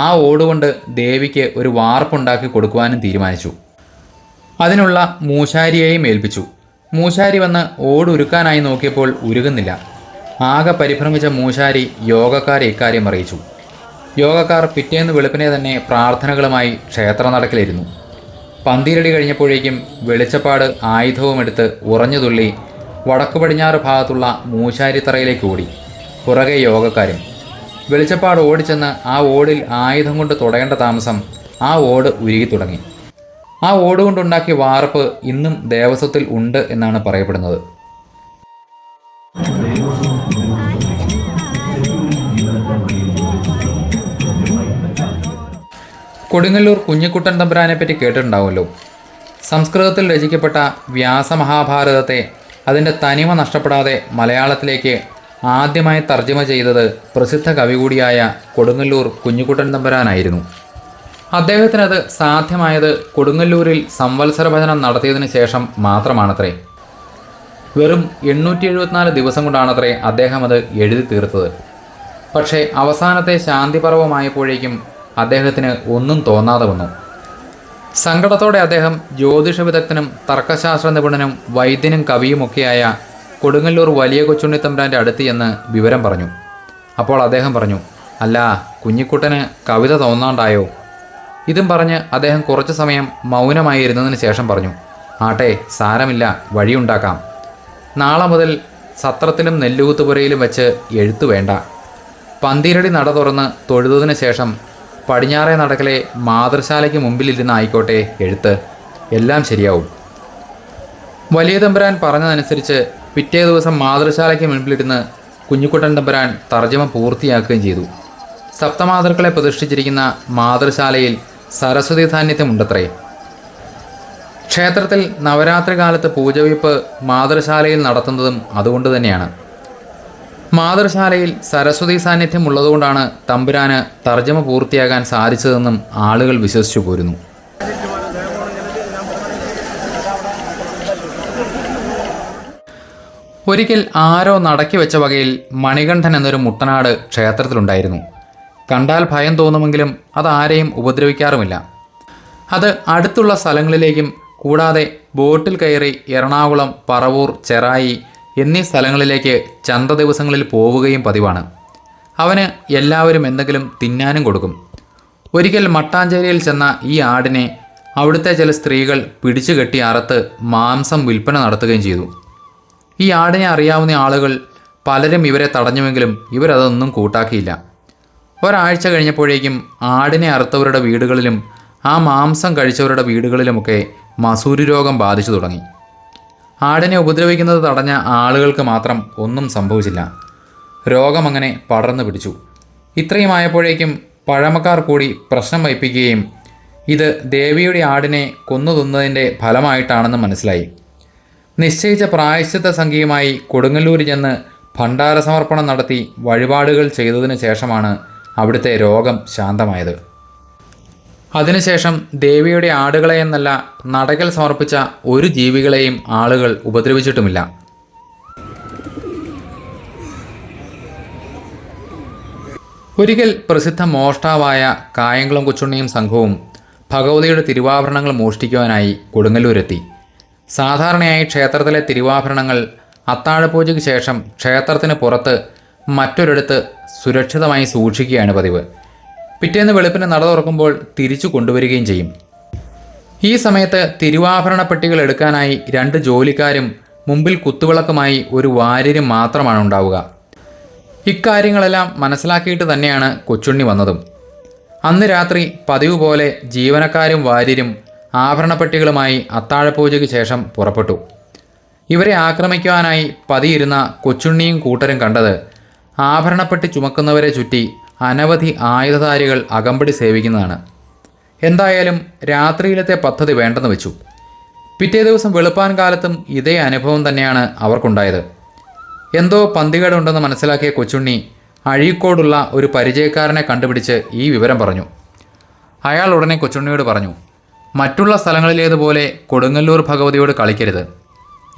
ആ ഓടുകൊണ്ട് ദേവിക്ക് ഒരു വാർപ്പുണ്ടാക്കി കൊടുക്കുവാനും തീരുമാനിച്ചു. അതിനുള്ള മൂശാരിയെയും ഏൽപ്പിച്ചു. മൂശാരി വന്ന് ഓടുരുക്കാനായി നോക്കിയപ്പോൾ ഉരുകുന്നില്ല. ആകെ പരിഭ്രമിച്ച മൂശാരി യോഗക്കാരെ ഇക്കാര്യം അറിയിച്ചു. യോഗക്കാർ പിറ്റേന്ന് വെളുപ്പിനെ തന്നെ പ്രാർത്ഥനകളുമായി ക്ഷേത്ര നടക്കിലിരുന്നു പന്തിരടി കഴിഞ്ഞപ്പോഴേക്കും വെളിച്ചപ്പാട് ആയുധവുമെടുത്ത് ഉറഞ്ഞുതുള്ളി വടക്കു പടിഞ്ഞാറ് ഭാഗത്തുള്ള മൂശാരിത്തറയിലേക്ക് ഓടി. പുറകെ യോഗക്കാരും. വെളിച്ചപ്പാട് ഓടിച്ചെന്ന് ആ ഓടിൽ ആയുധം കൊണ്ട് തുടയേണ്ട താമസം ആ ഓട് ഉരുകി തുടങ്ങി. ആ ഓട് കൊണ്ടുണ്ടാക്കിയ വാർപ്പ് ഇന്നും ദേവസ്വത്തിൽ ഉണ്ട് എന്നാണ് പറയപ്പെടുന്നത്. കൊടുങ്ങല്ലൂർ കുഞ്ഞിക്കുട്ടൻ തമ്പുരാനെ പറ്റി കേട്ടിട്ടുണ്ടാവുമല്ലോ. സംസ്കൃതത്തിൽ രചിക്കപ്പെട്ട വ്യാസമഹാഭാരതത്തെ അതിന്റെ തനിമ നഷ്ടപ്പെടാതെ മലയാളത്തിലേക്ക് ആദ്യമായി തർജമ ചെയ്തത് പ്രസിദ്ധ കവി കൂടിയായ കൊടുങ്ങല്ലൂർ കുഞ്ഞുകുട്ടൻ തമ്പുരാനായിരുന്നു. അദ്ദേഹത്തിനത് സാധ്യമായത് കൊടുങ്ങല്ലൂരിൽ സംവത്സര ഭജനം നടത്തിയതിനു ശേഷം മാത്രമാണത്രേ. വെറും എണ്ണൂറ്റി എഴുപത്തിനാല് ദിവസം കൊണ്ടാണത്രേ അദ്ദേഹം അത് എഴുതി തീർത്തത്. പക്ഷേ അവസാനത്തെ ശാന്തിപർവമായപ്പോഴേക്കും അദ്ദേഹത്തിന് ഒന്നും തോന്നാതെ വന്നു. സങ്കടത്തോടെ അദ്ദേഹം ജ്യോതിഷ വിദഗ്ധനും തർക്കശാസ്ത്ര നിപുണനും വൈദ്യനും കവിയുമൊക്കെയായ കൊടുങ്ങല്ലൂർ വലിയ കൊച്ചുണ്ണി തമ്പ്രാന്റെ അടുത്ത് എന്ന് വിവരം പറഞ്ഞു. അപ്പോൾ അദ്ദേഹം പറഞ്ഞു അല്ല കുഞ്ഞിക്കുട്ടന് കവിത തോന്നാണ്ടായോ? ഇതും പറഞ്ഞ് അദ്ദേഹം കുറച്ചു സമയം മൗനമായി ഇരുന്നതിന് ശേഷം പറഞ്ഞു ആട്ടെ സാരമില്ല വഴിയുണ്ടാക്കാം. നാളെ മുതൽ സത്രത്തിലും നെല്ലുകുത്തുപുരയിലും വെച്ച് എഴുത്തു വേണ്ട. പന്തിരടി നട തുറന്ന് തൊഴുതതിന് ശേഷം പടിഞ്ഞാറേ നടക്കലെ മാതൃശാലയ്ക്ക് മുമ്പിലിരുന്ന് ആയിക്കോട്ടെ എഴുത്ത്. എല്ലാം ശരിയാവും. വലിയ തമ്പുരാൻ പറഞ്ഞതനുസരിച്ച് പിറ്റേ ദിവസം മാതൃശാലയ്ക്ക് മുൻപിലിരുന്ന് കുഞ്ഞുകുട്ടൻ തമ്പുരാൻ തർജമ പൂർത്തിയാക്കുകയും ചെയ്തു. സപ്തമാതൃക്കളെ പ്രതിഷ്ഠിച്ചിരിക്കുന്ന മാതൃശാലയിൽ സരസ്വതി സാന്നിധ്യമുണ്ടത്രേ ക്ഷേത്രത്തിൽ നവരാത്രി കാലത്ത് പൂജവയ്പ്പ് മാതൃശാലയിൽ നടത്തുന്നതും അതുകൊണ്ട് തന്നെയാണ്. മാതൃശാലയിൽ സരസ്വതി സാന്നിധ്യം ഉള്ളതുകൊണ്ടാണ് തമ്പുരാന് തർജമ പൂർത്തിയാകാൻ സാധിച്ചതെന്നും ആളുകൾ വിശ്വസിച്ചു പോരുന്നു. ഒരിക്കൽ ആരോ നടക്കി വെച്ച വകയിൽ മണികണ്ഠൻ എന്നൊരു മുട്ടനാട് ക്ഷേത്രത്തിലുണ്ടായിരുന്നു. കണ്ടാൽ ഭയം തോന്നുമെങ്കിലും അത് ആരെയും ഉപദ്രവിക്കാറുമില്ല. അത് അടുത്തുള്ള സ്ഥലങ്ങളിലേക്കും കൂടാതെ ബോട്ടിൽ കയറി എറണാകുളം പറവൂർ ചെറായി എന്നീ സ്ഥലങ്ങളിലേക്ക് ചന്ത ദിവസങ്ങളിൽ പോവുകയും പതിവാണ്. അവന് എല്ലാവരും എന്തെങ്കിലും തിന്നാനും കൊടുക്കും. ഒരിക്കൽ മട്ടാഞ്ചേരിയിൽ ചെന്ന ഈ ആടിനെ അവിടുത്തെ ചില സ്ത്രീകൾ പിടിച്ചു കെട്ടി അറുത്ത് മാംസം വിൽപ്പന നടത്തുകയും ചെയ്തു. ഈ ആടിനെ അറിയാവുന്ന ആളുകൾ പലരും ഇവരെ തടഞ്ഞുവെങ്കിലും ഇവരതൊന്നും കൂട്ടാക്കിയില്ല. ഒരാഴ്ച കഴിഞ്ഞപ്പോഴേക്കും ആടിനെ അറുത്തവരുടെ വീടുകളിലും ആ മാംസം കഴിച്ചവരുടെ വീടുകളിലുമൊക്കെ മസൂരി രോഗം ബാധിച്ചു തുടങ്ങി. ആടിനെ ഉപദ്രവിക്കുന്നത് തടഞ്ഞ ആളുകൾക്ക് മാത്രം ഒന്നും സംഭവിച്ചില്ല. രോഗം അങ്ങനെ പടർന്നു പിടിച്ചു. ഇത്രയും ആയപ്പോഴേക്കും പഴമക്കാർ കൂടി പ്രശ്നം വയ്പ്പിക്കുകയും ഇത് ദേവിയുടെ ആടിനെ കൊന്നു തിന്നതിന്റെ ഫലമായിട്ടാണെന്ന് മനസ്സിലായി. നിശ്ചയിച്ച പ്രായശ്ചിത്ത സംഖ്യയുമായി കൊടുങ്ങല്ലൂർ ചെന്ന് ഭണ്ഡാര സമർപ്പണം നടത്തി വഴിപാടുകൾ ചെയ്തതിനു ശേഷമാണ് അവിടുത്തെ രോഗം ശാന്തമായത്. അതിനുശേഷം ദേവിയുടെ ആടുകളെ എന്നല്ല നടകൽ സമർപ്പിച്ച ഒരു ജീവികളെയും ആളുകൾ ഉപദ്രവിച്ചിട്ടുമില്ല. ഒരിക്കൽ പ്രസിദ്ധ മോഷ്ടാവായ കായംകുളം കൊച്ചുണ്ണിയും സംഘവും ഭഗവതിയുടെ തിരുവാഭരണങ്ങൾ മോഷ്ടിക്കുവാനായി കൊടുങ്ങല്ലൂരെത്തി. സാധാരണയായി ക്ഷേത്രത്തിലെ തിരുവാഭരണങ്ങൾ അത്താഴപൂജയ്ക്ക് ശേഷം ക്ഷേത്രത്തിന് പുറത്ത് മറ്റൊരിടത്ത് സുരക്ഷിതമായി സൂക്ഷിക്കുകയാണ് പതിവ്. പിറ്റേന്ന് വെളുപ്പിന് നട തുറക്കുമ്പോൾ തിരിച്ചു കൊണ്ടുവരികയും ചെയ്യും. ഈ സമയത്ത് തിരുവാഭരണ പെട്ടികൾ എടുക്കാനായി രണ്ട് ജോലിക്കാരും മുമ്പിൽ കുത്തുവിളക്കുമായി ഒരു വാര്യരും മാത്രമാണ് ഉണ്ടാവുക. ഇക്കാര്യങ്ങളെല്ലാം മനസ്സിലാക്കിയിട്ട് തന്നെയാണ് കൊച്ചുണ്ണി വന്നതും. അന്ന് രാത്രി പതിവ് പോലെ ജീവനക്കാരും വാര്യരും ആഭരണപ്പെട്ടികളുമായി അത്താഴപൂജയ്ക്ക് ശേഷം പുറപ്പെട്ടു. ഇവരെ ആക്രമിക്കുവാനായി പതിയിരുന്ന കൊച്ചുണ്ണിയും കൂട്ടരും കണ്ടത് ആഭരണപ്പെട്ടി ചുമക്കുന്നവരെ ചുറ്റി അനവധി ആയുധധാരികൾ അകമ്പടി സേവിക്കുന്നതാണ്. എന്തായാലും രാത്രിയിലത്തെ പദ്ധതി വേണ്ടെന്ന് വെച്ചു. പിറ്റേ ദിവസം വെളുപ്പാൻ കാലത്തും ഇതേ അനുഭവം തന്നെയാണ് അവർക്കുണ്ടായത്. എന്തോ പന്തികേടുണ്ടെന്ന് മനസ്സിലാക്കിയ കൊച്ചുണ്ണി അഴീക്കോടുള്ള ഒരു പരിചയക്കാരനെ കണ്ടുപിടിച്ച് ഈ വിവരം പറഞ്ഞു. അയാൾ ഉടനെ കൊച്ചുണ്ണിയോട് പറഞ്ഞു മറ്റുള്ള സ്ഥലങ്ങളിലേതുപോലെ കൊടുങ്ങല്ലൂർ ഭഗവതിയോട് കളിക്കരുത്.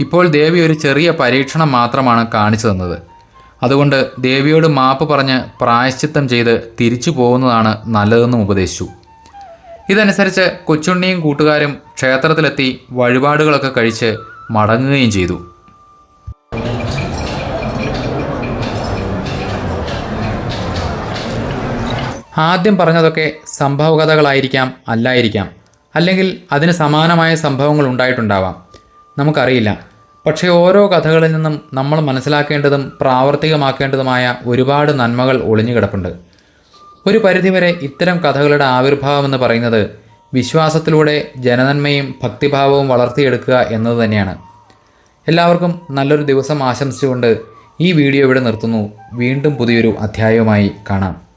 ഇപ്പോൾ ദേവി ഒരു ചെറിയ പരീക്ഷണം മാത്രമാണ് കാണിച്ചു തന്നത്. അതുകൊണ്ട് ദേവിയോട് മാപ്പ് പറഞ്ഞ് പ്രായശ്ചിത്തം ചെയ്ത് തിരിച്ചു പോകുന്നതാണ് നല്ലതെന്നും ഉപദേശിച്ചു. ഇതനുസരിച്ച് കൊച്ചുണ്ണിയും കൂട്ടുകാരും ക്ഷേത്രത്തിലെത്തി വഴിപാടുകളൊക്കെ കഴിച്ച് മടങ്ങുകയും ചെയ്തു. ആദ്യം പറഞ്ഞതൊക്കെ സംഭവകഥകളായിരിക്കാം അല്ലായിരിക്കാം. അല്ലെങ്കിൽ അതിന് സമാനമായ സംഭവങ്ങൾ ഉണ്ടായിട്ടുണ്ടാവാം. നമുക്കറിയില്ല. പക്ഷേ ഓരോ കഥകളിൽ നിന്നും നമ്മൾ മനസ്സിലാക്കേണ്ടതും പ്രാവർത്തികമാക്കേണ്ടതുമായ ഒരുപാട് നന്മകൾ ഒളിഞ്ഞുകിടപ്പുണ്ട് ഒരു പരിധിവരെ ഇത്തരം കഥകളുടെ ആവിർഭാവം എന്ന് പറയുന്നത് വിശ്വാസത്തിലൂടെ ജനനന്മയും ഭക്തിഭാവവും വളർത്തിയെടുക്കുക എന്നത് തന്നെയാണ്. എല്ലാവർക്കും നല്ലൊരു ദിവസം ആശംസിച്ചുകൊണ്ട് ഈ വീഡിയോ ഇവിടെ നിർത്തുന്നു. വീണ്ടും പുതിയൊരു അധ്യായവുമായി കാണാം.